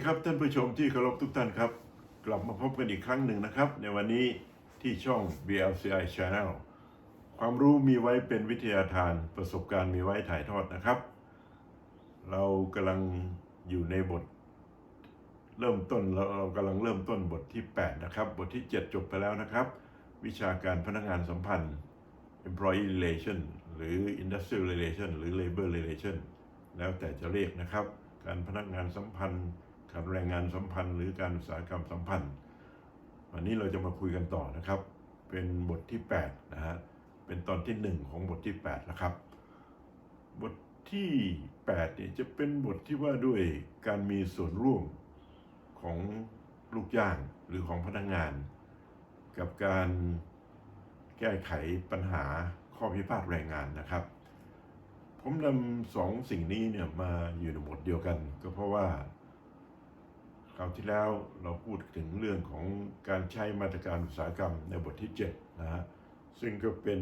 วัสดีครับท่านผู้ชมที่เคารพทุกท่านครับ กลับมาพบกันอีกครั้งหนึ่งนะครับ ในวันนี้ที่ช่อง BLCI Channel ความรู้มีไว้เป็นวิทยาทานประสบการณ์มีไว้ถ่ายทอดนะครับ เรากำลังอยู่ในบท เริ่มต้นเราเรากำลังเริ่มต้นบทที่ 8 นะครับ บทที่ 7 จบไปแล้วนะครับ วิชาการพนักงานสัมพันธ์ employee relation หรือ industrial relation หรือ labor relation แล้วแต่จะเรียกนะครับ การพนักงานสัมพันธ์ การแรงงานสัมพันธ์หรือการอุตสาหกรรมสัมพันธ์ วันนี้เราจะมาคุยกันต่อนะครับ เป็นบทที่8นะฮะเป็นตอนที่ 1 ของบทที่8นะครับ บทที่8เนี่ยจะเป็นบทที่ว่าด้วยการมีส่วนร่วมของลูกจ้างหรือของพนักงาน กับการแก้ไขปัญหาข้อพิพาทแรงงานนะครับ ผมนำสองสิ่งนี้เนี่ยมาอยู่ในบทเดียวกัน ก็เพราะว่า ราวที่แล้วเราพูดถึงเรื่องของการใช้มาตรการอุตสาหกรรมในบทที่7นะฮะซึ่งก็เป็น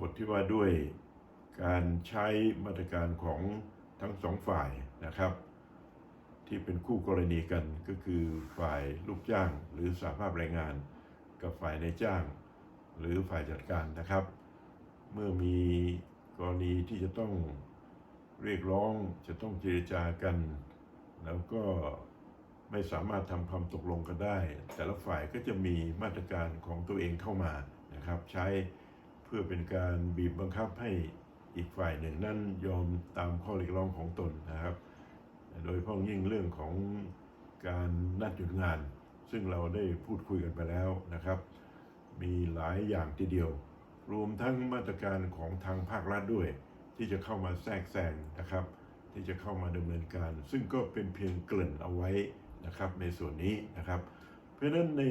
บทที่ว่าด้วยการใช้มาตรการของทั้งสองฝ่ายนะครับ ที่เป็นคู่กรณีกันก็คือฝ่ายลูกจ้าง หรือสาภาพแรงงาน กับฝ่ายนายจ้าง หรือฝ่ายจัดการนะครับ เมื่อมีกรณีที่จะต้องเรียกร้องจะต้องเจรจากัน แล้วก็ ไม่สามารถทำความตกลงกันได้ แต่ละฝ่ายก็จะมีมาตรการของตัวเองเข้ามานะครับ ใช้เพื่อเป็นการบีบบังคับให้อีกฝ่ายหนึ่งนั้นยอมตามข้อเรียกร้องของตนนะครับ โดยเพ้องยิ่งเรื่องของการนัดหยุดงาน ซึ่งเราได้พูดคุยกันไปแล้วนะครับ มีหลายอย่างทีเดียว รวมทั้งมาตรการของทางภาครัฐด้วย ที่จะเข้ามาแทรกแซงนะครับ ที่จะเข้ามาดำเนินการ ซึ่งก็เป็นเพียงเกริ่นเอาไว้ นะครับในส่วนนี้นะครับ เพราะฉะนั้นใน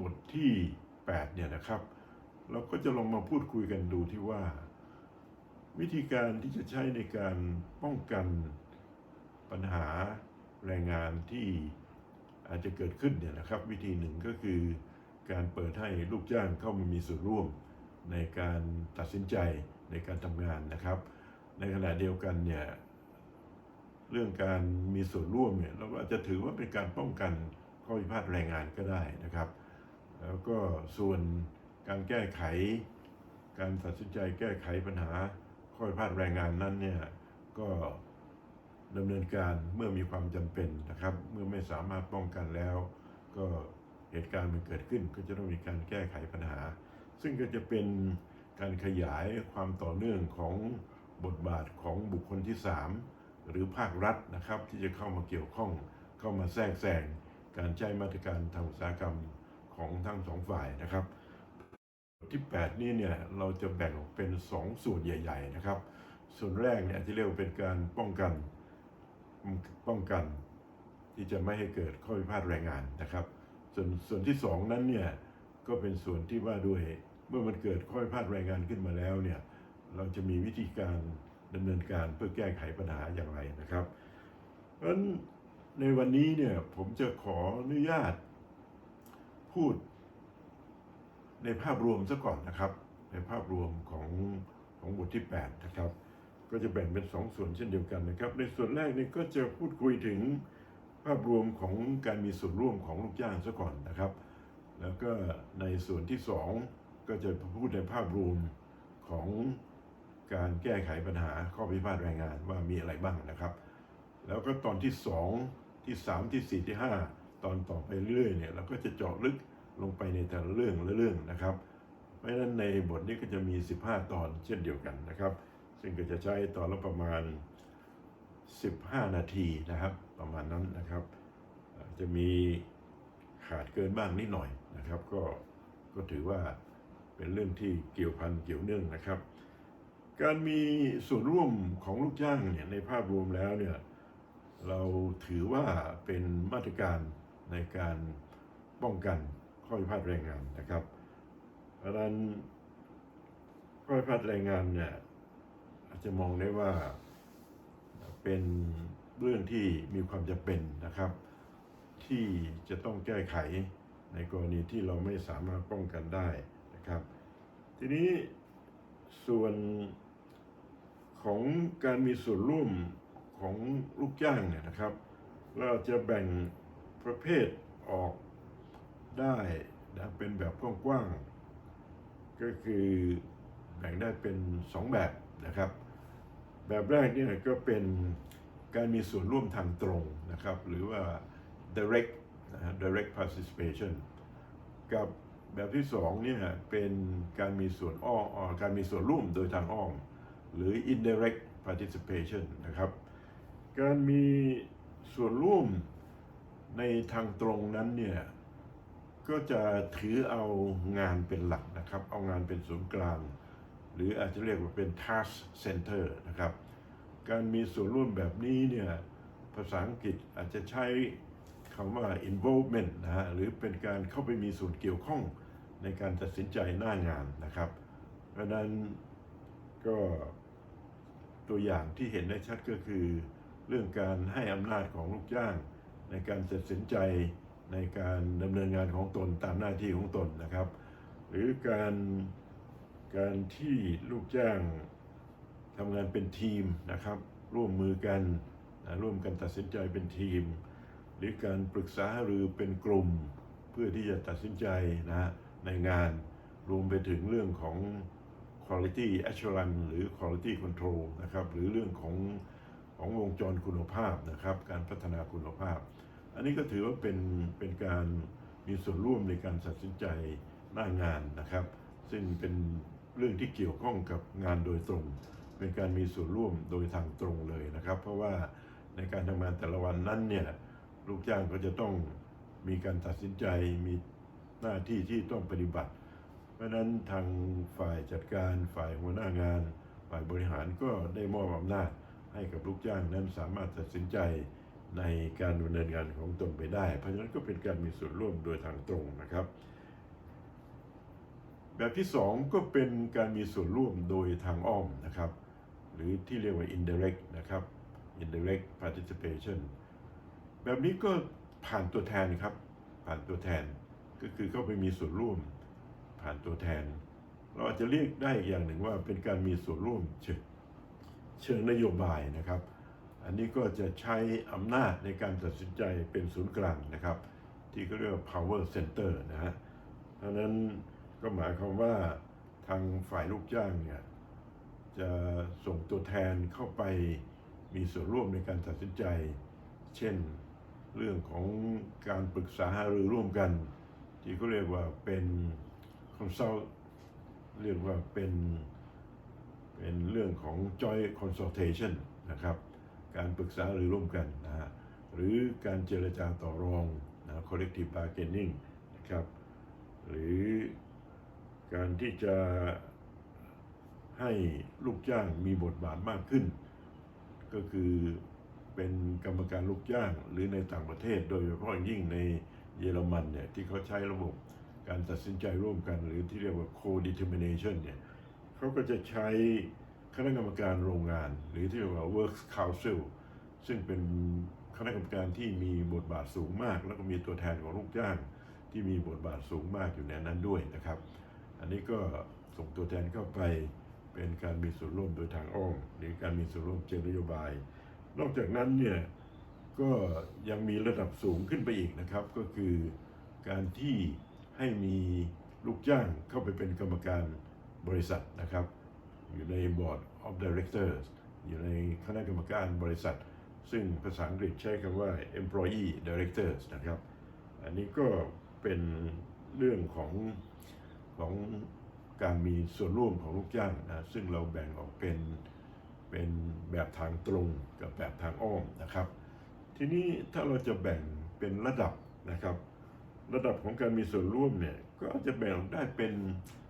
บทที่8เนี่ยนะครับ เราก็จะลองมาพูดคุยกันดูที่ว่า วิธีการที่จะใช้ในการป้องกันปัญหาแรงงานที่อาจจะเกิดขึ้นเนี่ยนะครับ วิธีหนึ่งก็คือการเปิดให้ลูกจ้างเข้ามามีส่วนร่วมในการตัดสินใจในการทำงานนะครับ ในขณะเดียวกันเนี่ย เรื่องการมีส่วนร่วมเนี่ยเราก็อาจจะถือว่าเป็นการป้องกันข้อพิพาทแรงงานก็ได้นะครับ แล้วก็ส่วนการแก้ไข การตัดสินใจแก้ไขปัญหาข้อพิพาทแรงงานนั้นเนี่ยก็ดำเนินการเมื่อมีความจำเป็นนะครับ เมื่อไม่สามารถป้องกันแล้ว ก็เหตุการณ์มันเกิดขึ้น ก็จะต้องมีการแก้ไขปัญหา ซึ่งก็จะเป็นการขยายความต่อเนื่องของบทบาทของบุคคลที่ 3 หรือภาครัฐนะครับ ที่จะเข้ามาเกี่ยวข้อง เข้ามาแทรกแซงการใช้มาตรการทางอุตสาหกรรมของทั้งสองฝ่ายนะครับ ที่ 8 นี้เนี่ยเราจะแบ่งออกเป็น 2 ส่วนใหญ่ ๆ นะครับ ส่วนแรกเนี่ยที่เรียกว่าเป็นการป้องกันป้องกัน ที่จะไม่ให้เกิดข้อพิพาทแรงงานนะครับ ส่วนส่วนที่ 2 นั้นเนี่ยก็เป็นส่วนที่ว่าด้วยเมื่อมันเกิดข้อพิพาทแรงงานขึ้นมาแล้วเนี่ยเราจะมีวิธีการ ดำเนินการเพื่อแก้ไขปัญหาอย่างไรนะครับเพราะฉะนั้นในวันนี้เนี่ยผมจะขออนุญาตพูด ในภาพรวมซะก่อนนะครับ ในภาพรวมของของบทที่ 8 นะครับ ก็จะแบ่งเป็น 2 ส่วนเช่นเดียวกันนะครับ ในส่วนแรกนี่ก็จะพูดคุยถึงภาพรวมของการมีส่วนร่วมของลูกจ้างซะก่อนนะครับ แล้วก็ในส่วนที่ 2 ก็จะพูดในภาพรวมของ การแก้ไขปัญหาข้อพิพาทแรงงานว่ามีอะไรบ้างนะครับ แล้วก็ตอนที่ 2 ที่ 3 ที่ 4 ที่ 5 ตอนต่อไปเรื่อยเนี่ยเราก็จะเจาะลึกลงไปในแต่ละเรื่องละเรื่องนะครับ เพราะฉะนั้นในบทนี้ก็จะมี 15 ตอนเช่นเดียวกันนะครับ ซึ่งก็จะใช้ตอนละประมาณ 15 นาทีนะครับ ประมาณนั้นนะครับ จะมีขาดเกินบ้างนิดหน่อยนะครับ ก็ก็ถือว่าเป็นเรื่องที่เกี่ยวพันเกี่ยวเนื่องนะครับ การมีส่วนร่วมของลูกจ้างเนี่ยในภาพรวมแล้วเนี่ยเราถือว่าเป็นมาตรการในการป้องกันข้อพิพาทแรงงานนะครับ เพราะนั้นข้อพิพาทแรงงานเนี่ยอาจจะมองได้ว่าเป็นเรื่องที่มีความจำเป็นนะครับ ที่จะต้องแก้ไขในกรณีที่เราไม่สามารถป้องกันได้นะครับ ทีนี้ส่วน ของการมีส่วนร่วมของลูกจ้างเนี่ยนะครับ เราจะแบ่งประเภทออกได้นะเป็นแบบกว้างๆก็คือแบ่งได้เป็น 2 แบบนะครับ แบบแรกเนี่ยก็เป็นการมีส่วนร่วมทางตรงนะครับ หรือว่า direct นะ direct participation กับแบบที่สองเนี่ยเป็นการมีส่วนอ้อมอ่อการมีส่วนร่วมโดยทางอ้อม หรือ indirect participation นะครับ การมีส่วนร่วมในทางตรงนั้นเนี่ยก็จะถือเอางานเป็นหลักนะครับ เอางานเป็นศูนย์กลาง หรืออาจจะเรียกว่าเป็น task center นะครับ การมีส่วนร่วมแบบนี้เนี่ยภาษาอังกฤษอาจจะใช้คำว่า involvement นะฮะหรือเป็นการเข้าไปมีส่วนเกี่ยวข้องในการตัดสินใจหน้างานนะครับ เพราะนั้นก็ ตัวอย่างที่เห็นได้ชัดก็คือ เรื่องการให้อำนาจของลูกจ้าง ในการตัดสินใจในการดำเนินงานของตนตามหน้าที่ของตนนะครับ หรือการการที่ลูกจ้างทำงานเป็นทีมนะครับ ร่วมมือกันนะร่วมกันตัดสินใจเป็นทีม หรือการปรึกษาหรือเป็นกลุ่ม เพื่อที่จะตัดสินใจนะในงานรวมไปถึงเรื่องของ quality assurance หรือ quality control นะครับหรือเรื่องของของวงจรคุณภาพนะครับ การพัฒนาคุณภาพ อันนี้ก็ถือว่าเป็นเป็นการมีส่วนร่วมในการตัดสินใจหน้างานนะครับ ซึ่งเป็นเรื่องที่เกี่ยวข้องกับงานโดยตรง เป็นการมีส่วนร่วมโดยทางตรงเลยนะครับ เพราะว่าในการทำงานแต่ละวันนั้นเนี่ยลูกจ้างก็จะต้องมีการตัดสินใจมีหน้าที่ที่ต้องปฏิบัติ เพราะนั้นทางฝ่ายจัดการฝ่ายหัวหน้างาน ฝ่ายบริหารก็ได้มอบอำนาจให้กับลูกจ้างนั้นสามารถตัดสินใจในการดำเนินงานของตนไปได้ เพราะฉะนั้นก็เป็นการมีส่วนร่วมโดยทางตรงนะครับ แบบที่สองก็เป็นการมีส่วนร่วมโดยทางอ้อมนะครับ หรือที่เรียกว่า indirect นะครับ indirect participation แบบนี้ก็ผ่านตัวแทนครับ ผ่านตัวแทนก็คือเข้าไปมีส่วนร่วม ผ่านตัวแทน เราอาจจะเรียกได้อีกอย่างหนึ่งว่าเป็นการมีส่วนร่วมเชิงเชิงนโยบายนะครับ อันนี้ก็จะใช้อำนาจในการตัดสินใจเป็นศูนย์กลางนะครับ ที่เขาเรียกว่า power center นะฮะเพราะฉะนั้นก็หมายความว่าทางฝ่ายลูกจ้างเนี่ยจะส่งตัวแทนเข้าไปมีส่วนร่วมในการตัดสินใจ เช่นเรื่องของการปรึกษาหารือร่วมกัน ที่เขาเรียกว่าเป็น consult เรียกว่าเป็นเป็นเรื่องของ joint consultation นะครับ การปรึกษาหรือร่วมกันนะฮะหรือการเจรจาต่อรองนะ collective bargaining นะครับ หรือการที่จะให้ลูกจ้างมีบทบาทมากขึ้น ก็คือเป็นกรรมการลูกจ้างหรือในต่างประเทศ โดยเฉพาะยิ่งในเยอรมันเนี่ยที่เขาใช้ระบบ การตัดสินใจร่วมกัน หรือที่เรียกว่า co-determination เนี่ยเขาก็จะใช้คณะกรรมการโรงงาน หรือที่เรียกว่า works council ซึ่งเป็นคณะกรรมการที่มีบทบาทสูงมาก แล้วก็มีตัวแทนของลูกจ้าง ที่มีบทบาทสูงมากอยู่ในนั้นด้วยนะครับ อันนี้ก็ส่งตัวแทนเข้าไปเป็นการมีส่วนร่วมโดยทางอ้อมหรือการมีส่วนร่วมเชิงนโยบาย นอกจากนั้นเนี่ยก็ยังมีระดับสูงขึ้นไปอีกนะครับ ก็คือการที่ ให้มีลูกจ้างเข้าไปเป็นกรรมการบริษัทนะครับ อยู่ใน Board of Directors อยู่ในคณะกรรมการบริษัท ซึ่งภาษาอังกฤษใช้คำว่า employee directors นะครับ อันนี้ก็เป็นเรื่องของของการมีส่วนร่วมของลูกจ้างนะซึ่งเราแบ่งออกเป็นเป็นแบบทางตรงกับแบบทางอ้อมนะครับ ทีนี้ถ้าเราจะแบ่งเป็นระดับนะครับ ระดับของการมีส่วนร่วมเนี่ยก็จะแบ่งได้เป็น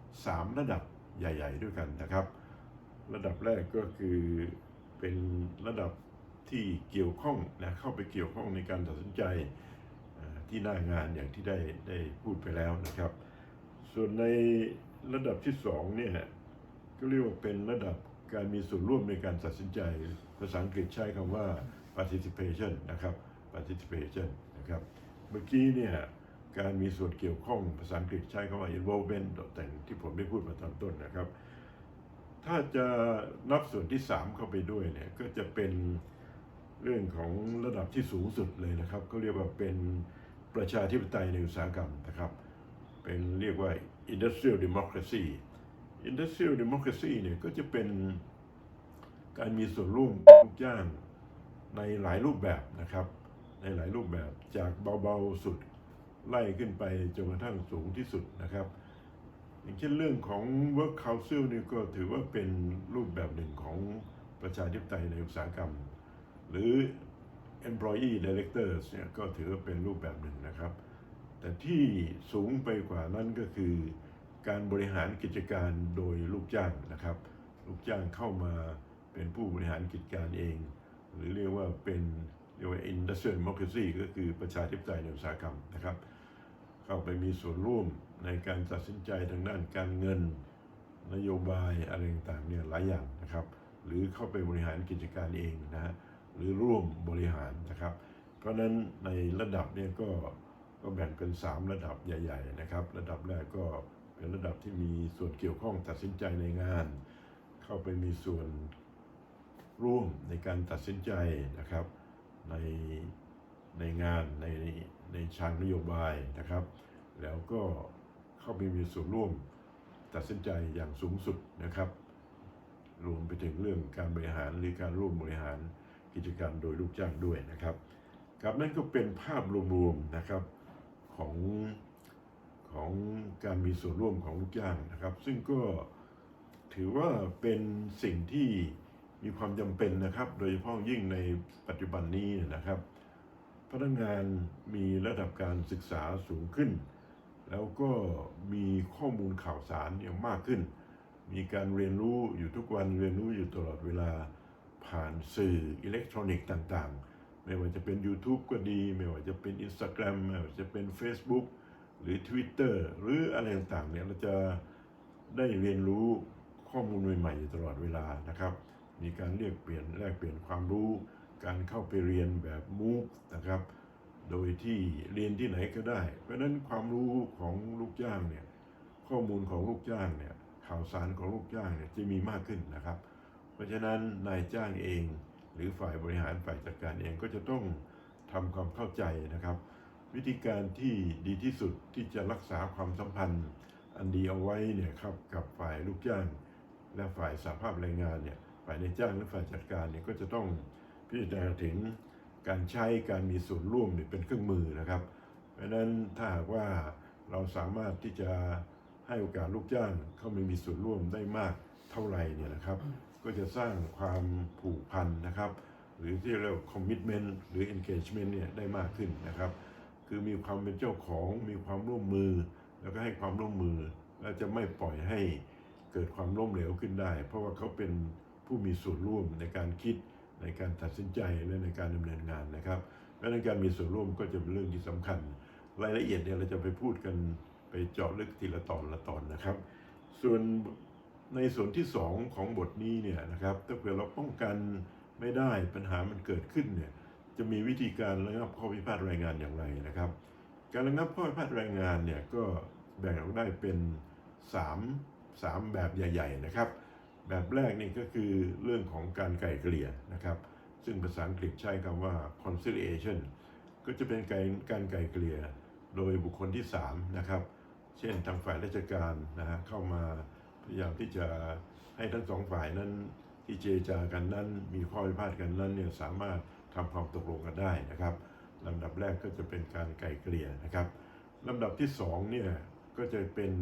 3 ระดับใหญ่ ๆ ด้วยกันนะครับ ระดับแรกก็คือเป็นระดับที่เกี่ยวข้องนะเข้าไปเกี่ยวข้องในการตัดสินใจที่หน้างานอย่างที่ได้ได้พูดไปแล้วนะครับ ส่วนในระดับที่สองเนี่ยก็เรียกว่าเป็นระดับการมีส่วนร่วมในการตัดสินใจ ภาษาอังกฤษใช้คำว่า participation นะครับ participation นะครับ เมื่อกี้เนี่ย การมีส่วนเกี่ยวข้องภาษาอังกฤษใช้คำว่า involvement แต่ที่ผมได้พูดมาตอนต้นนะครับ ถ้าจะนับส่วนที่ 3 เข้าไปด้วยเนี่ยก็จะเป็นเรื่องของระดับที่สูงสุดเลยนะครับเขาเรียกว่าเป็นประชาธิปไตยในอุตสาหกรรมนะครับ เป็นเรียกว่า industrial democracy industrial democracy เนี่ยก็จะเป็นการมีส่วนร่วมของลูกจ้างในหลายรูปแบบนะครับ ในหลายรูปแบบจากเบาๆสุด ไล่ขึ้นไปจนกระทั่งสูงที่สุดนะครับ อย่างเช่นเรื่องของ work council นี่ก็ถือว่าเป็นรูปแบบหนึ่งของประชาธิปไตยในอุตสาหกรรม หรือ employee directors เนี่ยก็ถือว่าเป็นรูปแบบหนึ่งนะครับ แต่ที่สูงไปกว่านั้นก็คือ การบริหารกิจการโดยลูกจ้างนะครับ ลูกจ้างเข้ามาเป็นผู้บริหารกิจการเอง หรือเรียกว่าเป็นเรียกว่า industrial democracy ก็คือประชาธิปไตยในอุตสาหกรรมนะครับ เข้าไปมีส่วนร่วมในการตัดสินใจทางด้านการเงิน นโยบายอะไรต่างๆเนี่ยหลายอย่างนะครับ หรือเข้าไปบริหารกิจการเองนะฮะหรือร่วมบริหารนะครับ เพราะฉะนั้นในระดับเนี่ยก็ก็แบ่งเป็น 3 ระดับใหญ่ ๆ นะครับ ระดับแรกก็เป็นระดับที่มีส่วนเกี่ยวข้องตัดสินใจในงาน เข้าไปมีส่วนร่วมในการตัดสินใจนะครับในในงานใน ในชางนโยบายนะครับ แล้วก็เข้าไปมีส่วนร่วมตัดสินใจอย่างสูงสุดนะครับ รวมไปถึงเรื่องการบริหารหรือการร่วมบริหารกิจการโดยลูกจ้างด้วยนะครับครับนั่นก็เป็นภาพรวมๆนะครับของของการมีส่วนร่วมของลูกจ้างนะครับ ซึ่งก็ถือว่าเป็นสิ่งที่มีความจำเป็นนะครับ โดยเฉพาะยิ่งในปัจจุบันนี้นะครับ พนักงานมีระดับการศึกษาสูงขึ้น แล้วก็มีข้อมูลข่าวสารอย่างมากขึ้น มีการเรียนรู้อยู่ทุกวันเรียนรู้อยู่ตลอดเวลาผ่านสื่ออิเล็กทรอนิกส์ต่างๆ ไม่ว่าจะเป็น YouTube ก็ดี ไม่ว่าจะเป็น Instagram ไม่ว่าจะเป็น Facebook หรือ Twitter หรืออะไรต่างๆเนี่ยเราจะได้เรียนรู้ข้อมูลใหม่ๆอยู่ตลอดเวลานะครับ มีการเรียกเปลี่ยนแลกเปลี่ยนความรู้ การเข้าไปเรียนแบบมูฟนะครับ โดยที่เรียนที่ไหนก็ได้ เพราะนั้นความรู้ของลูกจ้างเนี่ยข้อมูลของลูกจ้างเนี่ยข่าวสารของลูกจ้างเนี่ยจะมีมากขึ้นนะครับ เพราะฉะนั้นนายจ้างเอง หรือฝ่ายบริหารฝ่ายจัดการเองก็จะต้องทำความเข้าใจนะครับ วิธีการที่ดีที่สุดที่จะรักษาความสัมพันธ์ อันดีเอาไว้เนี่ยครับกับฝ่ายลูกจ้าง และฝ่ายสาภาพแรงงานเนี่ยฝ่ายในายจ้างและฝ่ายจัดการเนี่ยก็จะต้อง พิจารณาถึงการใช้การมีส่วนร่วมเนี่ยเป็นเครื่องมือนะครับ เพราะฉะนั้นถ้าหากว่าเราสามารถที่จะให้โอกาสลูกจ้างเข้ามามีส่วนร่วมได้มากเท่าไหร่เนี่ยนะครับ ก็จะสร้างความผูกพันนะครับ หรือที่เรียกว่า commitment หรือ engagement เนี่ยได้มากขึ้นนะครับ คือมีความเป็นเจ้าของมีความร่วมมือ แล้วก็ให้ความร่วมมือและจะไม่ปล่อยให้เกิดความล้มเหลวขึ้นได้ เพราะว่าเขาเป็นผู้มีส่วนร่วมในการคิด ในการตัดสินใจและในการดำเนินงานนะครับ เพราะนั้นการมีส่วนร่วมก็จะเป็นเรื่องที่สำคัญ รายละเอียดเนี่ยเราจะไปพูดกันไปเจาะลึกทีละตอนละตอนนะครับ ส่วนในส่วนที่ 2 ของบทนี้เนี่ยนะครับถ้าเผื่อเราป้องกันไม่ได้ปัญหามันเกิดขึ้นเนี่ยจะมีวิธีการระงับข้อพิพาทแรงงานอย่างไรนะครับ การระงับข้อพิพาทแรงงานเนี่ยก็แบ่งออกได้เป็น 3 3 แบบใหญ่ ๆ นะครับ แบบแรกนี่ก็คือเรื่องของการไกล่เกลี่ยนะครับ ซึ่งภาษาอังกฤษใช้คำว่า conciliation ก็จะเป็นการการไกล่เกลี่ยโดยบุคคลที่3นะครับ เช่นทางฝ่ายราชการนะฮะเข้ามาพยายามที่จะให้ทั้งสองฝ่ายนั้นที่เจรจากันนั้นมีข้อพิพาทกันนั้นเนี่ยสามารถทำความตกลงกันได้นะครับลำดับแรกก็จะเป็นการไกล่เกลี่ยนะครับลำดับที่สองเนี่ยก็จะเป็น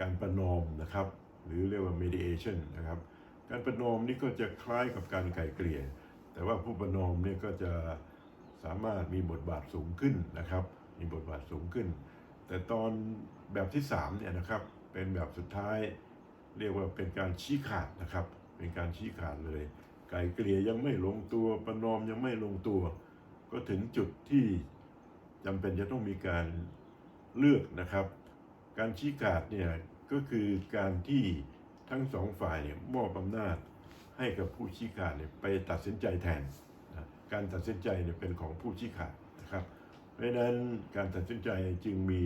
การประนอมนะครับ หรือเรียกว่า mediation นะครับ การประนอมนี่ก็จะคล้ายกับการไกล่เกลี่ย แต่ว่าผู้ประนอมเนี่ยก็จะสามารถมีบทบาทสูงขึ้นนะครับ มีบทบาทสูงขึ้น แต่ตอนแบบที่3เนี่ยนะครับ เป็นแบบสุดท้าย เรียกว่าเป็นการชี้ขาดนะครับ เป็นการชี้ขาดเลย ไกลเกลี่ยยังไม่ลงตัว ประนอมยังไม่ลงตัว ก็ถึงจุดที่จำเป็นจะต้องมีการเลือกนะครับ การชี้ขาดเนี่ย ก็คือการที่ทั้งสองฝ่ายเนี่ยมอบอำนาจให้กับผู้ชี้ขาดเนี่ยไปตัดสินใจแทนนะการตัดสินใจเนี่ยเป็นของผู้ชี้ขาดนะครับ เพราะฉะนั้นการตัดสินใจจึงมี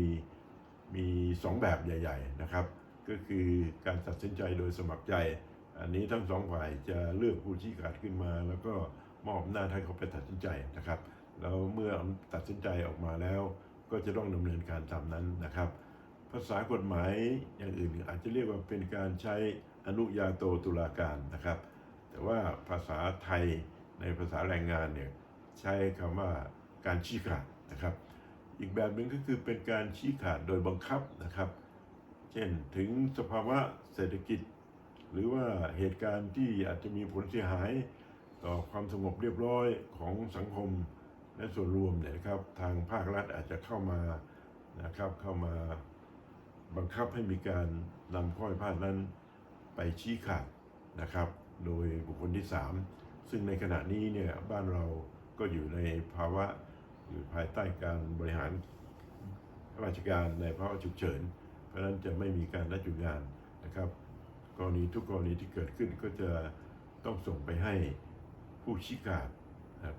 มีสองแบบใหญ่ ๆนะครับ ก็คือการตัดสินใจโดยสมัครใจ อันนี้ทั้งสองฝ่ายจะเลือกผู้ชี้ขาดขึ้นมา แล้วก็มอบอำนาจให้เขาไปตัดสินใจนะครับ แล้วเมื่อตัดสินใจออกมาแล้วก็จะต้องดำเนินการตามนั้นนะครับ ภาษากฎหมายอย่างอื่นอาจจะเรียกว่าเป็นการใช้อนุญาโตตุลาการนะครับ แต่ว่าภาษาไทยในภาษาแรงงานเนี่ยใช้คำว่าการชี้ขาดนะครับ อีกแบบหนึ่งก็คือเป็นการชี้ขาดโดยบังคับนะครับ เช่นถึงสภาวะเศรษฐกิจ หรือว่าเหตุการณ์ที่อาจจะมีผลเสียหายต่อความสงบเรียบร้อยของสังคมและส่วนรวมเนี่ยนะครับทางภาครัฐอาจจะเข้ามานะครับเข้ามา บังคับให้มีการนำข้อพิพาทนั้นไปชี้ขาดนะครับ โดยบุคคลที่ 3 ซึ่งในขณะนี้เนี่ยบ้านเราก็อยู่ในภาวะอยู่ภายใต้การบริหารราชการในภาวะฉุกเฉิน เพราะนั้นจะไม่มีการนัดหยุดงานนะครับ กรณีทุกกรณีที่เกิดขึ้นก็จะต้องส่งไปให้ผู้ชี้ขาด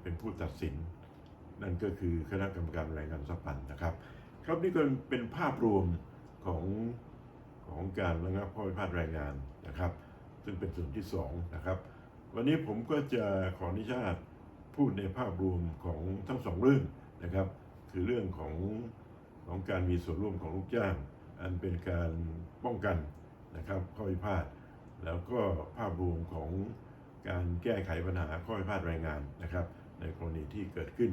เป็นผู้ตัดสิน นั่นก็คือคณะกรรมการแรงงานสปันนะครับ ครับนี่ก็เป็นภาพรวม ของของการระงับข้อพิพาทแรงงานนะครับ ซึ่งเป็นส่วนที่สองนะครับ วันนี้ผมก็จะขออนุญาตพูดในภาพรวมของทั้งสองเรื่องนะครับ คือเรื่องของของการมีส่วนร่วมของลูกจ้าง อันเป็นการป้องกันนะครับข้อพิพาทแล้วก็ภาพรวมของการแก้ไขปัญหาข้อพิพาทแรงงานนะครับ ในกรณีที่เกิดขึ้น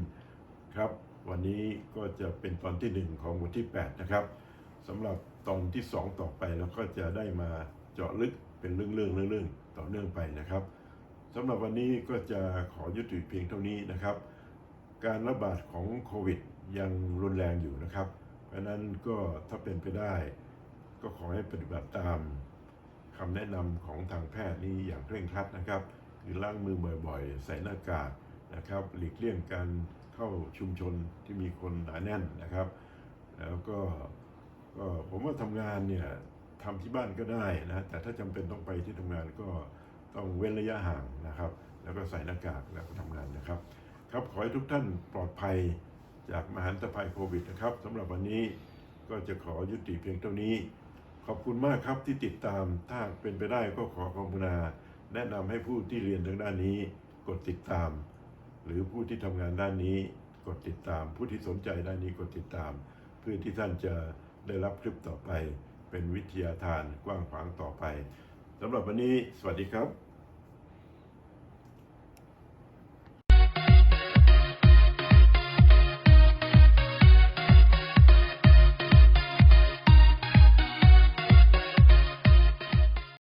ครับ วันนี้ก็จะเป็นตอนที่ 1 ของบทที่ 8 นะครับ สำหรับตอนที่ 2 ต่อไปเราก็จะได้มาเจาะลึกเป็นเรื่องๆเรื่องๆเรื่องต่อเนื่องไปนะครับสำหรับวันนี้ก็จะขอยุติเพียงเท่านี้นะครับ การระบาดของโควิดยังรุนแรงอยู่นะครับ เพราะนั้นก็ถ้าเป็นไปได้ ก็ขอให้ปฏิบัติตามคำแนะนำของทางแพทย์นี้อย่างเคร่งครัดนะครับคือล้างมือบ่อยๆ ใส่หน้ากากนะครับ หลีกเลี่ยงการเข้าชุมชนที่มีคนหนาแน่นนะครับ แล้วก็ ก็ผมว่าทำงานเนี่ยทำที่บ้านก็ได้นะแต่ถ้าจำเป็นต้องไปที่ทำงานก็ต้องเว้นระยะห่างนะครับ แล้วก็ใส่หน้ากากแล้วก็ทำงานนะครับ ครับขอให้ทุกท่านปลอดภัยจากมหันตภัยโควิดนะครับสำหรับวันนี้ก็จะขอยุติเพียงเท่านี้ ขอบคุณมากครับที่ติดตามถ้าเป็นไปได้ก็ขอความกรุณาแนะนำให้ผู้ที่เรียนทางด้านนี้ กดติดตาม หรือผู้ที่ทำงานด้านนี้ กดติดตาม ผู้ที่สนใจด้านนี้กดติดตาม เพื่อที่ท่านจะ ได้รับคลิปต่อไป เป็นวิทยาทานกว้างขวางต่อไปสำหรับวันนี้ สวัสดีครับ